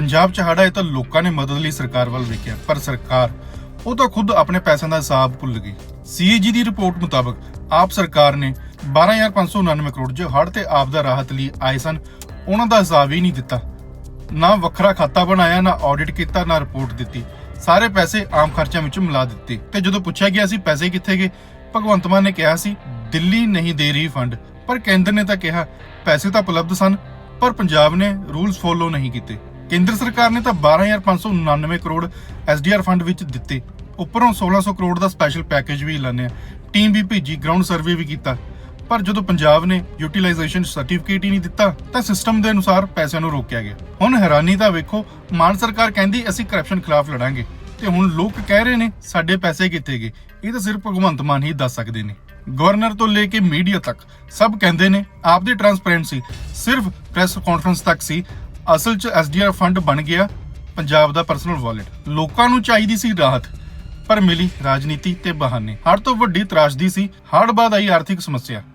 ਪੰਜਾਬ 'ਚ ਹੜਾ ਆਏ ਤਾਂ ਲੋਕਾਂ ਨੇ ਮਦਦ ਲਈ ਸਰਕਾਰ ਵੱਲ ਵੇਖਿਆ, ਪਰ ਸਰਕਾਰ ਉਹ ਤਾਂ ਖੁਦ ਆਪਣੇ ਪੈਸਿਆਂ ਦਾ ਹਿਸਾਬ ਭੁੱਲ ਗਈ। ਸੀਏਜੀ ਦੀ ਰਿਪੋਰਟ ਮੁਤਾਬਕ ਆਪ ਸਰਕਾਰ ਨੇ 12599 ਕਰੋੜ ਜੋ ਹੜ੍ਹ ਤੇ ਆਪਦਾ ਰਾਹਤ ਲਈ ਆਏ ਸਨ, ਉਹਨਾਂ ਦਾ ਹਿਸਾਬ ਹੀ ਨਹੀਂ ਦਿੱਤਾ। ਨਾ ਵੱਖਰਾ ਖਾਤਾ ਬਣਾਇਆ, ਨਾ ਆਡਿਟ ਕੀਤਾ, ਨਾ ਰਿਪੋਰਟ ਦਿੱਤੀ। ਸਾਰੇ ਪੈਸੇ ਆਮ ਖਰਚਿਆਂ ਵਿੱਚ ਮਿਲਾ ਦਿੱਤੇ। ਤੇ ਜਦੋਂ ਪੁੱਛਿਆ ਗਿਆ ਸੀ ਪੈਸੇ ਕਿੱਥੇ ਗਏ, ਭਗਵੰਤ ਮਾਨ ਨੇ ਕਿਹਾ ਸੀ, ਦਿੱਲੀ ਨਹੀਂ ਦੇ ਰਹੀ ਫੰਡ ਪਰ ਕੇਂਦਰ ਨੇ ਤਾਂ ਕਿਹਾ, ਪੈਸੇ ਤਾਂ ਉਪਲਬਧ ਸਨ, ਪਰ ਪੰਜਾਬ ਨੇ ਰੂਲਸ ਫੋਲੋ ਨਹੀਂ ਕੀਤੇ। ਕੇਂਦਰ ਸਰਕਾਰ ਨੇ ਤਾਂ 12599 ਕਰੋੜ ਐਸਡੀਆਰ ਫੰਡ ਵਿੱਚ ਦਿੱਤੇ। ਉੱਪਰੋਂ 1600 ਕਰੋੜ ਦਾ ਸਪੈਸ਼ਲ ਪੈਕੇਜ ਵੀ ਐਲਾਨਿਆ। ਟੀਮ ਵੀ ਭੇਜੀ, ਗਰਾਊਂਡ ਸਰਵੇ ਵੀ ਕੀਤਾ। ਪਰ ਜਦੋਂ ਪੰਜਾਬ ਨੇ ਯੂਟਿਲਾਈਜੇਸ਼ਨ ਸਰਟੀਫਿਕੇਟ ਹੀ ਨਹੀਂ ਦਿੱਤਾ, ਤਾਂ ਸਿਸਟਮ ਦੇ ਅਨੁਸਾਰ ਪੈਸਿਆਂ ਨੂੰ ਰੋਕਿਆ ਗਿਆ। ਹੁਣ ਹੈਰਾਨੀ ਤਾਂ ਵੇਖੋ, ਮਾਨ ਸਰਕਾਰ ਕਹਿੰਦੀ ਅਸੀਂ ਕਰਪਸ਼ਨ ਖਿਲਾਫ ਲੜਾਂਗੇ। ਤੇ ਹੁਣ ਲੋਕ ਕਹਿ ਰਹੇ ਨੇ, ਸਾਡੇ ਪੈਸੇ ਕਿੱਥੇ ਗਏ? ਇਹ ਤਾਂ ਸਿਰਫ ਭਗਵੰਤ ਮਾਨ ਹੀ ਦੱਸ ਸਕਦੇ ਨੇ। ਗਵਰਨਰ ਤੋਂ ਲੈ ਕੇ ਮੀਡੀਆ ਤੱਕ ਸਭ ਕਹਿੰਦੇ ਨੇ, ਆਪਦੀ ਟਰਾਂਸਪੇਰੈਂਸੀ ਸਿਰਫ ਪ੍ਰੈਸ ਕਾਨਫਰੰਸ ਤੱਕ ਸੀ। ਅਸਲ 'ਚ ਐਸਡੀਆਰ ਫੰਡ ਬਣ ਗਿਆ ਪੰਜਾਬ ਦਾ ਪਰਸਨਲ ਵਾਲਟ ਲੋਕਾਂ ਨੂੰ ਚਾਹੀਦੀ ਸੀ ਰਾਹਤ, ਪਰ ਮਿਲੀ ਰਾਜਨੀਤੀ ਤੇ ਬਹਾਨੇ। ਹੜ ਤੋਂ ਵੱਡੀ ਤਰਾਸਦੀ ਸੀ ਹੜ ਬਾਅਦ ਆਈ ਆਰਥਿਕ ਸਮੱਸਿਆ।